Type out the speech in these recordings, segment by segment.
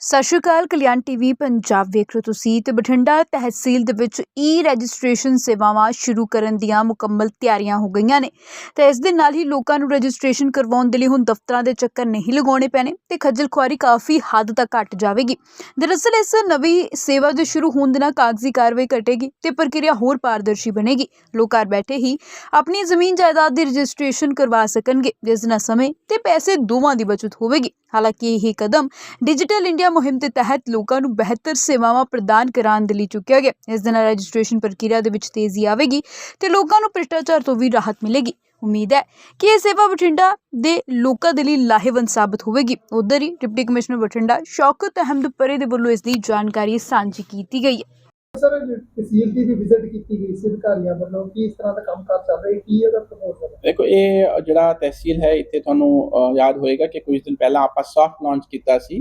ਸਤਿ ਸ਼੍ਰੀ ਅਕਾਲ, ਕਲਿਆਣ ਟੀਵੀ ਪੰਜਾਬ ਵੇਖ ਰਹੇ ਹੋ ਤੁਸੀਂ ਤੇ ਬਠਿੰਡਾ ਤਹਿਸੀਲ ਦੇ ਵਿੱਚ ਈ ਰਜਿਸਟ੍ਰੇਸ਼ਨ ਸੇਵਾਵਾਂ ਸ਼ੁਰੂ ਕਰਨ ਦੀਆਂ ਮੁਕੰਮਲ ਤਿਆਰੀਆਂ ਹੋ ਗਈਆਂ ਨੇ। ਤੇ ਇਸ ਦੇ ਨਾਲ ਹੀ ਲੋਕਾਂ ਨੂੰ ਰਜਿਸਟ੍ਰੇਸ਼ਨ ਕਰਵਾਉਣ ਦੇ ਲਈ ਹੁਣ ਦਫ਼ਤਰਾਂ ਦੇ ਚੱਕਰ ਨਹੀਂ ਲਗਾਉਣੇ ਪੈਣੇ ਤੇ ਖੱਜਲ ਖੁਆਰੀ ਕਾਫੀ ਹੱਦ ਤੱਕ ਘਟ ਜਾਵੇਗੀ। ਦਰਅਸਲ ਇਸ ਨਵੀਂ ਸੇਵਾ ਦੇ ਸ਼ੁਰੂ ਹੋਣ ਦੇ ਨਾਲ ਕਾਗਜ਼ੀ ਕਾਰਵਾਈ ਘਟੇਗੀ ਤੇ ਪ੍ਰਕਿਰਿਆ ਹੋਰ ਪਾਰਦਰਸ਼ੀ ਬਣੇਗੀ। ਲੋਕ ਘਰ ਬੈਠੇ ਹੀ ਆਪਣੀ ਜ਼ਮੀਨ ਜਾਇਦਾਦ ਦੀ ਰਜਿਸਟ੍ਰੇਸ਼ਨ ਕਰਵਾ ਸਕਣਗੇ, ਜਿਸ ਨਾਲ ਸਮੇਂ ਤੇ ਪੈਸੇ ਦੋਵਾਂ ਦੀ ਬਚਤ ਹੋਵੇਗੀ। ਹਾਲਾਂਕਿ ਇਹ ਕਦਮ ਡਿਜੀਟਲ ਇੰਡੀਆ ਮੁਹਿੰਮ ਦੇ ਤਹਿਤ ਲੋਕਾਂ ਨੂੰ ਬਿਹਤਰ ਸੇਵਾਵਾਂ ਪ੍ਰਦਾਨ ਕਰਾਉਣ ਦੇ ਲਈ ਚੁੱਕਿਆ ਗਿਆ। ਇਸ ਦੇ ਨਾਲ ਰਜਿਸਟ੍ਰੇਸ਼ਨ ਪ੍ਰਕਿਰਿਆ ਦੇ ਵਿੱਚ ਤੇਜ਼ੀ ਆਵੇਗੀ ਤੇ ਲੋਕਾਂ ਨੂੰ ਭ੍ਰਿਸ਼ਟਾਚਾਰ ਤੋਂ ਵੀ ਰਾਹਤ ਮਿਲੇਗੀ। ਉਮੀਦ ਹੈ ਕਿ ਇਹ ਸੇਵਾ ਬਠਿੰਡਾ ਦੇ ਲੋਕਾਂ ਦੇ ਲਈ ਲਾਹੇਵੰਦ ਸਾਬਤ ਹੋਵੇਗੀ। ਉਧਰ ਹੀ ਡਿਪਟੀ ਕਮਿਸ਼ਨਰ ਬਠਿੰਡਾ ਸ਼ੌਕਤ ਅਹਿਮਦ ਪਰੇ ਦੇ ਵੱਲੋਂ ਇਸ ਦੀ ਜਾਣਕਾਰੀ ਸਾਂਝੀ ਕੀਤੀ ਗਈ ਹੈ। ਸਰ ਤਹਿਸੀਲ ਦੀ ਵੀ ਵਿਜ਼ਿਟ ਕੀਤੀ ਗਈ ਸੀ ਅਧਿਕਾਰੀਆਂ ਵੱਲੋਂ, ਕਿ ਇਸ ਤਰ੍ਹਾਂ ਦਾ ਕੰਮ ਕਾਰ ਚੱਲ ਰਿਹਾ? ਕੀ ਇਹਦਾ ਪ੍ਰਪੋਜ਼ਲ ਹੈ ਦੇਖੋ, ਇਹ ਜਿਹੜਾ ਤਹਿਸੀਲ ਹੈ, ਇੱਥੇ ਤੁਹਾਨੂੰ ਯਾਦ ਹੋਏਗਾ ਕਿ ਕੁਝ ਦਿਨ ਪਹਿਲਾਂ ਆਪਾਂ ਸੌਫਟ ਲਾਂਚ ਕੀਤਾ ਸੀ।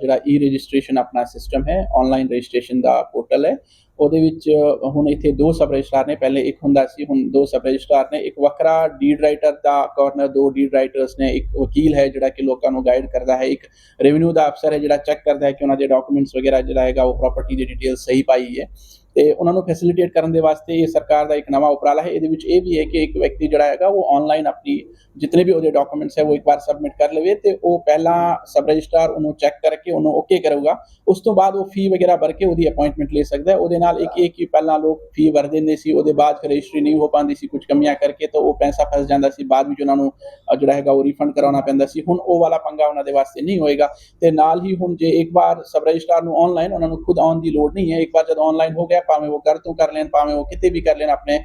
ਜਿਹੜਾ ਈ ਰਜਿਸਟ੍ਰੇਸ਼ਨ ਆਪਣਾ ਸਿਸਟਮ ਹੈ ਆਨਲਾਈਨ ਰਜਿਸਟ੍ਰੇਸ਼ਨ ਦਾ ਪੋਰਟਲ ਹੈ। ਉਹਦੇ ਵਿੱਚ ਹੁਣ ਇੱਥੇ ਦੋ ਸਬ ਰਜਿਸਟਰਾਰ ਨੇ, ਪਹਿਲੇ ਇੱਕ ਹੁੰਦਾ ਸੀ, ਹੁਣ ਦੋ ਸਬ ਰਜਿਸਟਰਾਰ ਨੇ, ਇੱਕ ਵੱਖਰਾ ਡੀਡ ਰਾਈਟਰ ਦਾ ਕਾਰਨਰ ਦੋ ਡੀਡ ਰਾਈਟਰਸ ਨੇ, ਇੱਕ ਵਕੀਲ ਹੈ ਜਿਹੜਾ ਕਿ ਲੋਕਾਂ ਨੂੰ ਗਾਈਡ ਕਰਦਾ ਹੈ, ਇੱਕ ਰੈਵਨਿਊ ਦਾ ਅਫਸਰ ਹੈ ਜਿਹੜਾ ਚੈੱਕ ਕਰਦਾ ਹੈ ਕਿ ਉਹਨਾਂ ਦੇ ਡਾਕੂਮੈਂਟਸ ਵਗੈਰਾ ਜਿਹੜਾ ਹੈਗਾ ਉਹ ਪ੍ਰਾਪਰਟੀ ਦੀ ਡਿਟੇਲ ਸਹੀ ਪਾਈ ਹੈ। ਤੇ ਉਹਨਾਂ ਨੂੰ ਫੈਸਿਲਿਟੇਟ ਕਰਨ ਦੇ ਵਾਸਤੇ ਇਹ ਸਰਕਾਰ ਦਾ ਇੱਕ ਨਵਾਂ ਉਪਰਾਲਾ ਹੈ, ਇਹਦੇ ਵਿੱਚ ਇਹ ਵੀ ਹੈ ਕਿ ਇੱਕ ਵਿਅਕਤੀ ਜਿਹੜਾ ਹੈਗਾ ਉਹ ਆਨਲਾਈਨ ਆਪਣੀ ਜਿਤਨੇ ਵੀ ਉਹਦੇ ਡਾਕੂਮੈਂਟਸ ਹੈ ਉਹ ਇੱਕ ਵਾਰ ਸਬਮਿਟ ਕਰ ਲਵੇ ਤੇ ਉਹ ਪਹਿਲਾਂ ਸਬ ਰਜਿਸਟਰ ਉਹਨੂੰ ਚੈੱਕ ਕਰਕੇ ਉਹਨੂੰ ਓਕੇ ਕਰੂਗਾ ਉਸ ਤੋਂ ਬਾਅਦ ਉਹ ਫੀ ਵਗੈਰਾ ਭਰ ਕੇ ਉਹਦੀ ਅਪਾਇੰਟਮੈਂਟ ਲੈ ਸਕਦਾ ਹੈ ਉਹਦੇ ਨਾਲ ਇੱਕ ਇਹ ਕਿ ਪਹਿਲਾਂ ਲੋਕ ਫੀ ਭਰ ਦਿੰਦੇ ਸੀ ਉਹਦੇ ਬਾਅਦ ਫਿਰ ਰਜਿਸਟਰੀ ਨਹੀਂ ਹੋ ਪਾਉਂਦੀ ਸੀ ਕੁਝ ਕਮੀਆਂ ਕਰਕੇ ਤਾਂ ਉਹ ਪੈਸਾ ਫਸ ਜਾਂਦਾ ਸੀ ਬਾਅਦ ਵਿੱਚ ਉਹਨਾਂ ਨੂੰ ਜਿਹੜਾ ਹੈਗਾ ਉਹ ਰਿਫੰਡ ਕਰਾਉਣਾ ਪੈਂਦਾ ਸੀ ਹੁਣ ਉਹ ਵਾਲਾ ਪੰਗਾ ਉਹਨਾਂ ਦੇ ਵਾਸਤੇ ਨਹੀਂ ਹੋਏਗਾ ਤੇ ਨਾਲ ਹੀ ਹੁਣ ਜੇ ਇੱਕ ਵਾਰ ਸਬ ਰਜਿਸਟਰ ਨੂੰ ਆਨਲਾਈਨ ਉਹਨਾਂ ਨੂੰ ਖੁਦ ਆਉਣ ਦੀ ਲੋੜ ਨਹੀਂ ਹੈ ਇੱਕ ਵਾਰ ਜਦ ਆਨਲਾਈਨ ਹੋ ਗਿਆ ਭਾਵੇਂ ਉਹ ਘਰ ਤੋਂ ਕਰ ਲੈਣ ਭਾਵੇਂ ਉਹ ਕਿਤੇ ਵੀ ਕਰ ਲੈਣ ਆਪਣੇ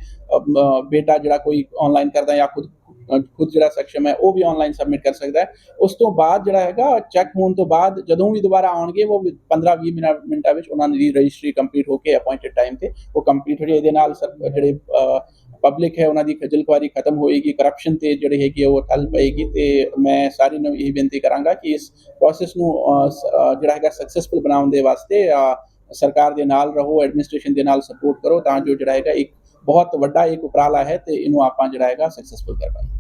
ਬੇਟਾ ਜਿਹੜਾ ਕੋਈ ਆਨਲਾਈਨ ਕਰਦਾ ਜਾਂ ਖੁਦ ਖੁਦ ਜਿਹੜਾ ਸક્ષਮ ਹੈ, ਉਹ ਵੀ ਆਨਲਾਈਨ ਸਬਮਿਟ ਕਰ ਸਕਦਾ ਹੈ। ਉਸ ਤੋਂ ਬਾਅਦ ਜਿਹੜਾ ਹੈਗਾ ਚੈੱਕ ਹੋਣ ਤੋਂ ਬਾਅਦ ਜਦੋਂ ਵੀ ਦੁਬਾਰਾ ਆਉਣਗੇ, ਉਹ 15-20 ਮਿੰਟ, ਮਿੰਟਾਂ ਵਿੱਚ ਉਹਨਾਂ ਦੀ ਰਜਿਸਟਰੀ ਕੰਪਲੀਟ ਹੋ ਕੇ ਅਪਾਇੰਟਡ ਟਾਈਮ ਤੇ ਉਹ ਕੰਪਲੀਟ ਹੋ ਜਾਏ ਇਹਦੇ ਨਾਲ ਸਰ, ਜਿਹੜੇ ਪਬਲਿਕ ਹੈ, ਉਹਨਾਂ ਦੀ ਖੱਜਲ ਖੁਆਰੀ ਖਤਮ ਹੋਏਗੀ। ਕਰਪਸ਼ਨ ਤੇ ਜਿਹੜੀ ਹੈਗੀ ਹੈ ਉਹ ਠੱਲ ਪਏਗੀ ਤੇ ਮੈਂ ਸਾਰੀ ਨੂੰ ਇਹ ਬੇਨਤੀ ਕਰਾਂਗਾ ਕਿ ਇਸ ਪ੍ਰੋਸੈਸ ਨੂੰ ਜਿਹੜਾ ਹੈਗਾ ਸਕਸੈਸਫੁਲ ਬਣਾਉਣ ਦੇ ਵਾਸਤੇ ਸਰਕਾਰ ਦੇ ਨਾਲ ਰਹੋ ਐਡਮਿਨਿਸਟ੍ਰੇਸ਼ਨ ਦੇ ਨਾਲ ਸਪੋਰਟ ਕਰੋ, ਤਾਂ ਜੋ ਜਿਹੜਾ ਹੈਗਾ ਇੱਕ ਬਹੁਤ ਵੱਡਾ ਇੱਕ ਉਪਰਾਲਾ ਹੈ ਤੇ ਇਹਨੂੰ ਆਪਾਂ ਜਿਹੜਾ ਹੈਗਾ ਸਕਸੈਸਫੁਲ ਕਰ ਪਾਈਏ।